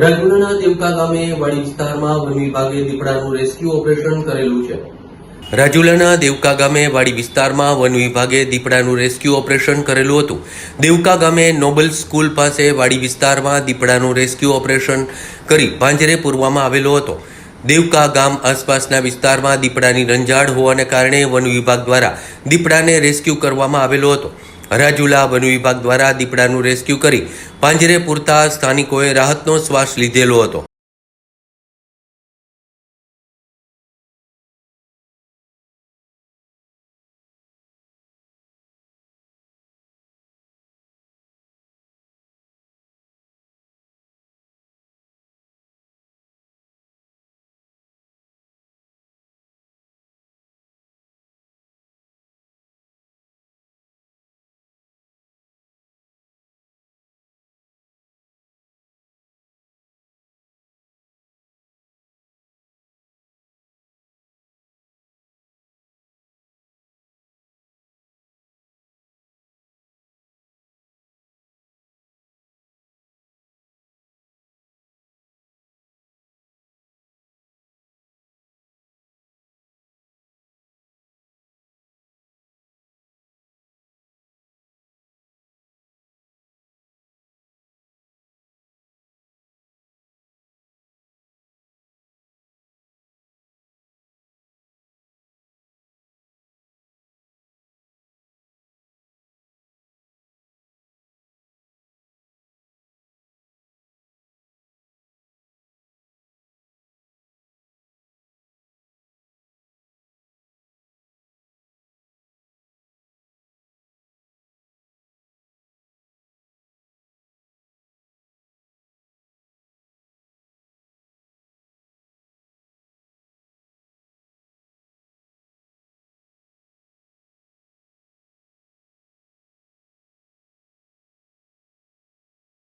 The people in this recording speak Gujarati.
રાજુલાના દેવકા ગામે વાડી વિસ્તારમાં વન વિભાગે દીપડાનું રેસ્ક્યુ ઓપરેશન કરેલું છે. રાજુલાના દેવકા ગામે વાડી વિસ્તારમાં વન વિભાગે દીપડાનું રેસ્ક્યુ ઓપરેશન કરેલું હતું. દેવકા ગામે નોબલ સ્કૂલ પાસે વાડી વિસ્તારમાં દીપડાનું રેસ્ક્યુ ઓપરેશન કરી પાંજરે પૂરવામાં આવેલો હતો. દેવકા ગામ આસપાસના વિસ્તારમાં દીપડાની રંજાડ હોવાને કારણે વન વિભાગ દ્વારા દીપડાને રેસ્ક્યુ કરવામાં આવેલો હતો. રાજુલા વન વિભાગ દ્વારા દીપડાનું રેસ્ક્યુ કરી પાંજરે પૂરતા સ્થાનિકોએ રાહતનો શ્વાસ લીધેલો હતો.